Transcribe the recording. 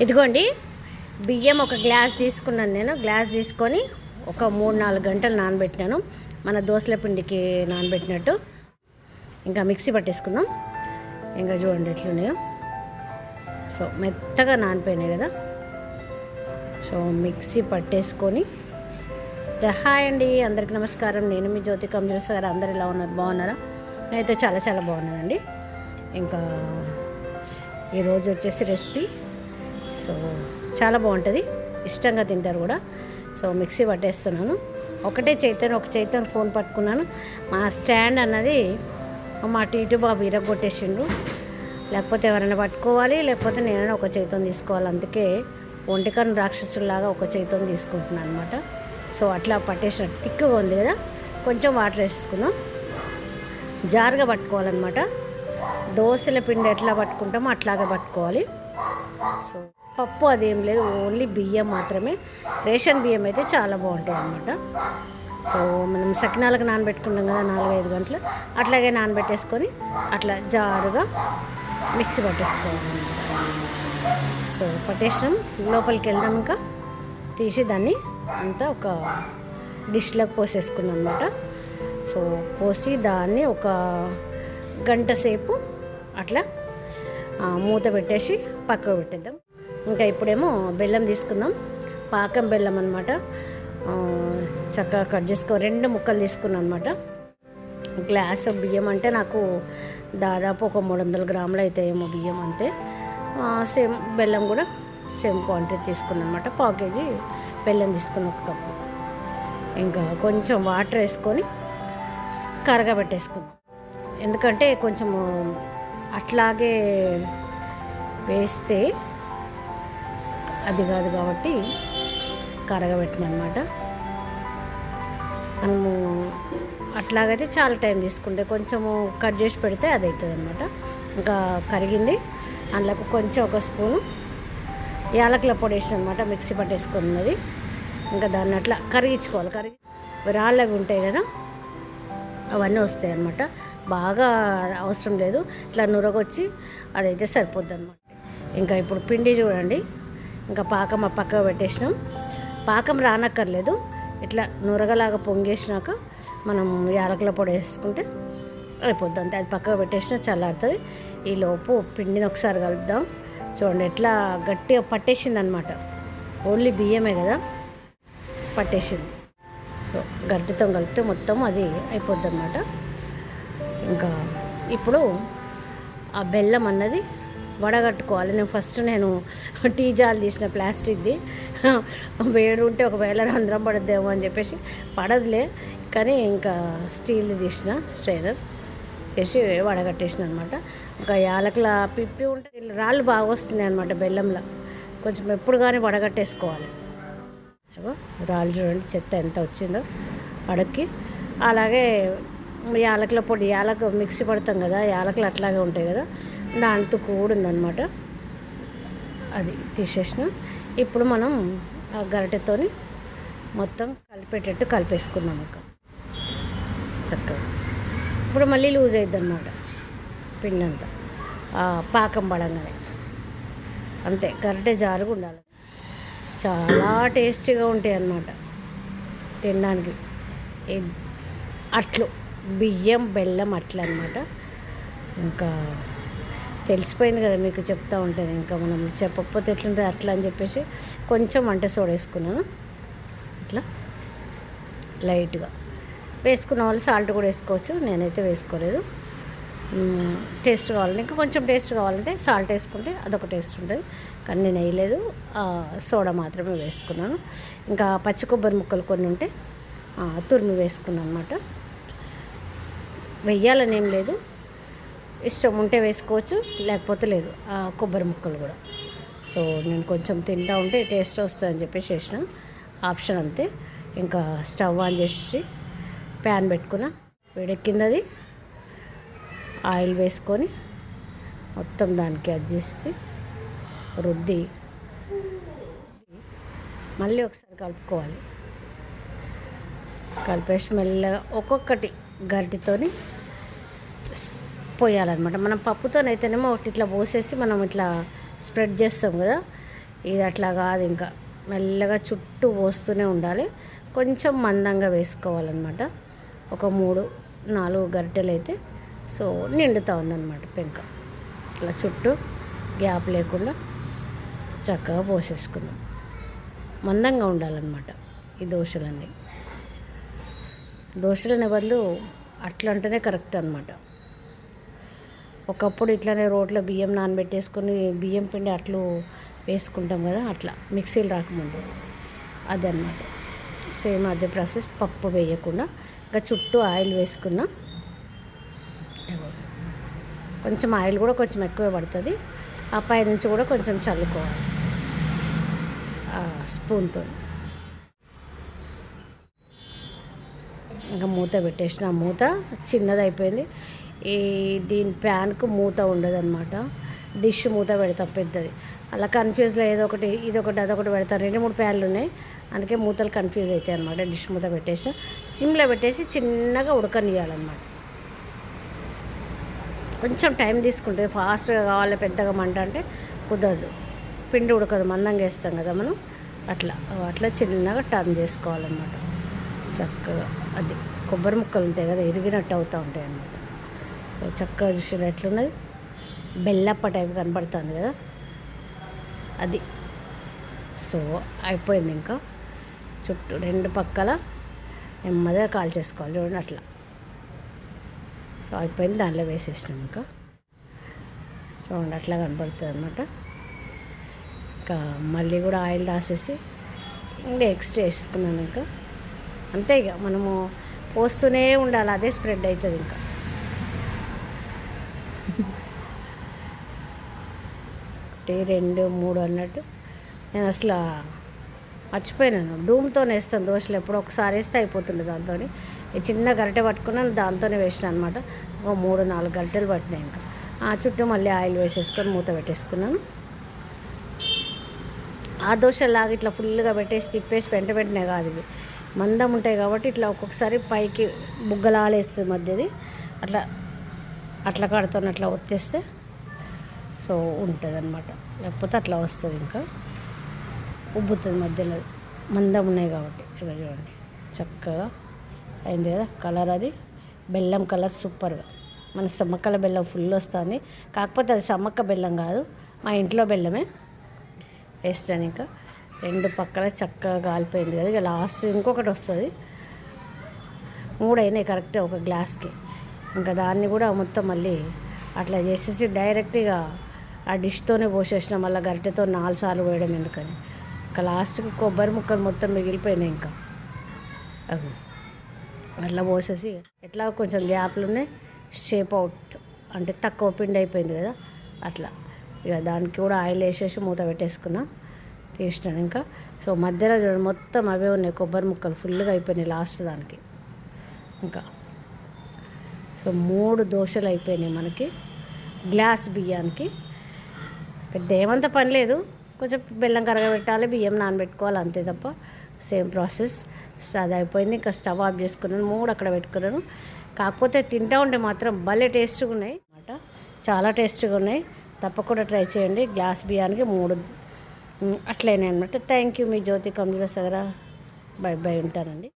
ఇదిగోండి బియ్యం ఒక గ్లాస్ తీసుకున్నాను నేను. గ్లాస్ తీసుకొని ఒక మూడు నాలుగు గంటలు నానబెట్టినాను. మన దోసల పిండికి నానబెట్టినట్టు. ఇంకా మిక్సీ పట్టేసుకుందాం. ఇంకా చూడండి ఎట్లున్నాయో. సో మెత్తగా నానిపోయినాయి కదా. సో మిక్సీ పట్టేసుకొని. హాయ్ అండి. అందరికి నమస్కారం. నేను మీ జ్యోతి కంజర్స్ గారు అందరు ఎలా ఉన్నారు? బాగున్నారా? నేనైతే చాలా చాలా బాగున్నానండి. ఇంకా ఈరోజు వచ్చేసి రెసిపీ సో చాలా బాగుంటుంది. ఇష్టంగా తింటారు కూడా. సో మిక్సీ పట్టేస్తున్నాను. ఒకటే చైతన్య ఒక చైతన్య ఫోన్ పట్టుకున్నాను. మా స్టాండ్ అన్నది మా టీటు బాబు ఇరగొట్టేసిండు. లేకపోతే ఎవరైనా పట్టుకోవాలి లేకపోతే నేనైనా ఒక చైతం తీసుకోవాలి. అందుకే ఒంటికను రాక్షసులాగా ఒక చైతం తీసుకుంటున్నాను అనమాట సో అట్లా పట్టేసినట్టు తిక్కుగా ఉంది కదా. కొంచెం వాటర్ వేసుకున్నాం జారుగా పట్టుకోవాలన్నమాట. దోశల పిండి ఎట్లా పట్టుకుంటామో అట్లాగే పట్టుకోవాలి. సో పప్పు అదేం లేదు ఓన్లీ బియ్యం మాత్రమే. రేషన్ బియ్యం అయితే చాలా బాగుంటాయి అన్నమాట. సో మనం సకినాలకు నానబెట్టుకుంటాం కదా నాలుగైదు గంటలు అట్లాగే నానబెట్టేసుకొని అట్లా జారుగా మిక్సీ పట్టేసుకోవాలి. సో పట్టేసినాం. లోపలికి వెళ్దాం ఇంకా. తీసి దాన్ని అంతా ఒక డిష్లోకి పోసేసుకున్నాం అనమాట సో పోసి దాన్ని ఒక గంట సేపు అట్లా మూత పెట్టేసి పక్కకు పెట్టేద్దాం. ఇంకా ఇప్పుడేమో బెల్లం తీసుకుందాం. పాకం బెల్లం అనమాట చక్కగా కట్ చేసుకో రెండు ముక్కలు తీసుకున్నాను అనమాట గ్లాస్ బియ్యం అంటే నాకు దాదాపు ఒక మూడు వందల గ్రాములు అవుతాయేమో బియ్యం అంతే. సేమ్ బెల్లం కూడా సేమ్ క్వాంటిటీ తీసుకున్నాను అనమాట పావు కేజీ బెల్లం తీసుకున్న ఒక కప్పు. ఇంకా కొంచెం వాటర్ వేసుకొని కరగబెట్టేసుకున్నాం ఎందుకంటే కొంచెము అట్లాగే వేస్తే అది కాదు కాబట్టి కరగబెట్టిన అనమాట మనము అట్లాగైతే చాలా టైం తీసుకుంటే కొంచెము కట్ చేసి పెడితే అది అవుతుంది అనమాట ఇంకా కరిగింది. అందులోకి కొంచెం ఒక స్పూను యాలకుల పొడి వేసిన అనమాట మిక్సీ పట్టేసుకున్నది. ఇంకా దాన్ని అట్లా కరిగించుకోవాలి. కరిగి రాళ్ళు అవి ఉంటాయి కదా అవన్నీ వస్తాయి అన్నమాట బాగా అవసరం లేదు. ఇట్లా నురగొచ్చి అదైతే సరిపోద్ది అనమాట ఇంకా ఇప్పుడు పిండి చూడండి. ఇంకా పాకం పక్కకు పెట్టేసినాం. పాకం రానక్కర్లేదు. ఇట్లా నూరగలాగా పొంగేసినాక మనం యాలకుల పొడి వేసుకుంటే అయిపోద్ది. అంతే అది పక్కకు పెట్టేసినా చల్లారుతుంది. ఈ లోపు పిండిని ఒకసారి కలుపుదాం. చూడండి ఎట్లా గట్టిగా పట్టేసింది అనమాట ఓన్లీ బియ్యమే కదా పట్టేసింది. సో గడ్డితో కలిపితే మొత్తం అది అయిపోద్ది అనమాట ఇంకా ఇప్పుడు ఆ బెల్లం అన్నది వడగట్టుకోవాలి. నేను ఫస్ట్ నేను టీ జాలు తీసిన ప్లాస్టిక్ది. వేడి ఉంటే ఒకవేళ రంధ్రం పడద్దేమో అని చెప్పేసి పడదులే. కానీ ఇంకా స్టీల్ది తీసిన స్ట్రైనర్ తీసి వడగట్టేసిన అనమాట ఇంకా యాలకుల పిప్పి ఉంటే రాళ్ళు బాగా వస్తున్నాయి అనమాట బెల్లంలో. కొంచెం ఎప్పుడు కానీ వడగట్టేసుకోవాలి. ఏవో రాళ్ళు చూడండి చెత్త ఎంత వచ్చిందో అడక్కి. అలాగే యాలకుల పొడి యాలక మిక్సీ పడతాం కదా యాలకులు అట్లాగే ఉంటాయి కదా. దానితో కూడిందనమాట అది తీసేసిన. ఇప్పుడు మనం ఆ గరిటెతోని మొత్తం కలిపేటట్టు కలిపేసుకుందాం ఒక చక్కగా. ఇప్పుడు మళ్ళీ లూజ్ అవుద్ది అనమాట పిండి అంతా పాకం పడంగానే. అంతే గరిటె జారుగా ఉండాలి చాలా టేస్టీగా ఉంటాయి అన్నమాట తినడానికి అట్లు బియ్యం బెల్లం అట్లా అనమాట ఇంకా తెలిసిపోయింది కదా మీకు చెప్తా ఉంటాను. ఇంకా మనం చెప్పకపోతే ఎట్లుంటుంది అట్లా అని చెప్పేసి కొంచెం వంట సోడా వేసుకున్నాను. ఇట్లా లైట్గా. వేసుకున్న వాళ్ళు సాల్ట్ కూడా వేసుకోవచ్చు నేనైతే వేసుకోలేదు. టేస్ట్ కావాలంటే ఇంకా కొంచెం టేస్ట్ కావాలంటే సాల్ట్ వేసుకుంటే అదొక టేస్ట్ ఉంటుంది. కానీ నేను వేయలేదు సోడా మాత్రమే వేసుకున్నాను. ఇంకా పచ్చి కొబ్బరి ముక్కలు కొన్ని ఉంటే తురిమి వేసుకున్నాను అనమాట వెయ్యాలని ఏం లేదు. ఇష్టం ఉంటే వేసుకోవచ్చు లేకపోతే లేదు. ఆ కొబ్బరి ముక్కలు కూడా. సో నేను కొంచెం తింటా ఉంటే టేస్ట్ వస్తుందని చెప్పేసి చేసిన. ఆప్షన్ అంతే. ఇంకా స్టవ్ ఆన్ చేసి ప్యాన్ పెట్టుకున్న వేడెక్కింది అది ఆయిల్ వేసుకొని మొత్తం దానికి అడ్జస్ట్ రుద్ది. మళ్ళీ ఒకసారి కలుపుకోవాలి. కలిపేసి మెల్లగా ఒక్కొక్కటి గరిటితోని పోయాలన్నమాట. మనం పప్పుతోనైతేనేమో ఒకటి ఇట్లా పోసేసి మనం ఇట్లా స్ప్రెడ్ చేస్తాం కదా. ఇది అట్లా కాదు ఇంకా. మెల్లగా చుట్టూ పోస్తూనే ఉండాలి. కొంచెం మందంగా వేసుకోవాలన్నమాట. ఒక మూడు నాలుగు గరిటెలు అయితే సో నిండుతూ ఉందన్నమాట పెంక. ఇట్లా చుట్టూ గ్యాప్ లేకుండా చక్కగా పోసేసుకున్నాం మందంగా ఉండాలన్నమాట ఈ దోశలన్నీ. దోశలనే బదులు అట్లా అంటేనే కరెక్ట్ అనమాట ఒకప్పుడు ఇట్లానే రోట్లో బియ్యం నానబెట్టేసుకొని బియ్యం పిండి అట్లు వేసుకుంటాం కదా అట్లా మిక్సీలు రాకముందు. అదన్నమాట. సేమ్ అదే ప్రాసెస్ పప్పు వేయకుండా ఇంకా చుట్టూ ఆయిల్ వేసుకున్నా. కొంచెం ఆయిల్ కూడా కొంచెం ఎక్కువే పడుతుంది. ఆ పై నుంచి కూడా కొంచెం చల్లుకోవాలి. స్పూన్తో. ఇంకా మూత పెట్టేసిన మూత చిన్నది అయిపోయింది ఈ దీని ప్యాన్కు మూత ఉండదన్నమాట. డిష్ మూత పెడతాం పెద్దది. అలా కన్ఫ్యూజ్లో ఏదో ఒకటి ఇది ఒకటి అదొకటి పెడతాను రెండు మూడు ప్యాన్లు ఉన్నాయి. అందుకే మూతలు కన్ఫ్యూజ్ అవుతాయి అనమాట డిష్ మూత పెట్టేసి సిమ్లో పెట్టేసి చిన్నగా ఉడకనియాలన్నమాట కొంచెం టైం తీసుకుంటుంది ఫాస్ట్గా కావాలి పెద్దగా మంట అంటే కుదరదు. పిండి ఉడకదు మందంగా వేస్తాం కదా మనం. అట్లా అట్లా చిన్నగా టర్న్ చేసుకోవాలన్నమాట. చక్కగా అది కొబ్బరి ముక్కలు ఉంటాయి కదా ఇరిగినట్టు అవుతూ ఉంటాయి అన్నమాట సో చక్కగా చూసారు ఎట్లున్నది? బెల్లప్ప టైప్ కనపడుతుంది కదా? అది. సో అయిపోయింది ఇంకా. చుట్టూ రెండు పక్కల నెమ్మదిగా కాల్ చేసుకోవాలి చూడండి అట్లా. సో అయిపోయింది దాంట్లో వేసేసినాం ఇంకా. చూడండి అట్లా కనపడుతుంది అనమాట ఇంకా మళ్ళీ కూడా ఆయిల్ రాసేసి ఇంకా ఎక్స్ట్రా వేసుకున్నాను ఇంకా. అంతే ఇక మనము పోస్తూనే ఉండాలి అదే స్ప్రెడ్ అవుతుంది ఇంకా. ఒకటి రెండు మూడు అన్నట్టు. నేను అసలు మర్చిపోయినాను. డూమ్తో వేస్తాను దోశలు ఎప్పుడో ఒకసారి వేస్తే అయిపోతుండే దాంతో ఈ చిన్న గరిటె పట్టుకున్నాను దాంతోనే వేసిన అనమాట ఒక మూడు నాలుగు గరిటెలు పట్టినాయి ఇంకా. ఆ చుట్టూ మళ్ళీ ఆయిల్ వేసేసుకొని మూత పెట్టేసుకున్నాను. ఆ దోశలాగా ఇట్లా ఫుల్గా పెట్టేసి తిప్పేసి వెంట వెంటనే కాదు ఇవి. మందం ఉంటాయి కాబట్టి ఇట్లా ఒక్కొక్కసారి పైకి బుగ్గలాలేస్తుంది మధ్యది. అట్లా అట్లా కడుతాను అట్లా ఒత్తేస్తే సో ఉంటుంది అనమాట లేకపోతే అట్లా వస్తుంది ఇంకా. ఉబ్బుతుంది మధ్యలో. మందం ఉన్నాయి కాబట్టి. ఇక చూడండి. చక్కగా అయింది కదా కలర్ అది. బెల్లం కలర్ సూపర్గా. మన సమ్మక్కల బెల్లం ఫుల్ వస్తుంది. కాకపోతే అది సమ్మక్క బెల్లం కాదు. మా ఇంట్లో బెల్లమే. వేస్తాను ఇంకా. రెండు పక్కల చక్కగా కాలిపోయింది కదా. ఇక లాస్ట్ ఇంకొకటి వస్తుంది. మూడు అయినాయి కరెక్ట్ ఒక గ్లాస్కి. ఇంకా దాన్ని కూడా మొత్తం మళ్ళీ అట్లా చేసేసి డైరెక్ట్గా ఆ డిష్తోనే పోసేసిన మళ్ళీ గరిటెతో నాలుగు సార్లు పోయడం ఎందుకని. ఇంకా లాస్ట్కి కొబ్బరి ముక్కలు మొత్తం మిగిలిపోయినాయి ఇంకా. అవి. అట్లా పోసేసి ఎట్లా కొంచెం గ్యాప్లు ఉన్నాయి షేప్ అవుట్ అంటే తక్కువ పిండి అయిపోయింది కదా అట్లా. ఇక దానికి కూడా ఆయిల్ వేసేసి మూత పెట్టేసుకున్నాం తీసినాను ఇంకా. సో మధ్యలో చూడండి మొత్తం అవే ఉన్నాయి కొబ్బరి ముక్కలు ఫుల్గా అయిపోయినాయి లాస్ట్ దానికి. ఇంకా సో మూడు దోశలు అయిపోయినాయి మనకి. గ్లాస్ బియ్యానికి. పెద్ద ఏమంత పని లేదు. కొంచెం బెల్లం కరగబెట్టాలి బియ్యం నానబెట్టుకోవాలి అంతే తప్ప సేమ్ ప్రాసెస్. సో అది అయిపోయింది. ఇంకా స్టవ్ ఆఫ్ చేసుకున్నాను మూడు అక్కడ పెట్టుకున్నాను. కాకపోతే తింటా ఉంటే మాత్రం భలే టేస్ట్గా ఉన్నాయి అన్నమాట. చాలా టేస్ట్గా ఉన్నాయి. తప్పకుండా ట్రై చేయండి. గ్లాస్ బియ్యానికి మూడు అట్లయినాయి అనమాట థ్యాంక్ యూ మీ జ్యోతి కమ్జల సగరా బై బై ఉంటానండి.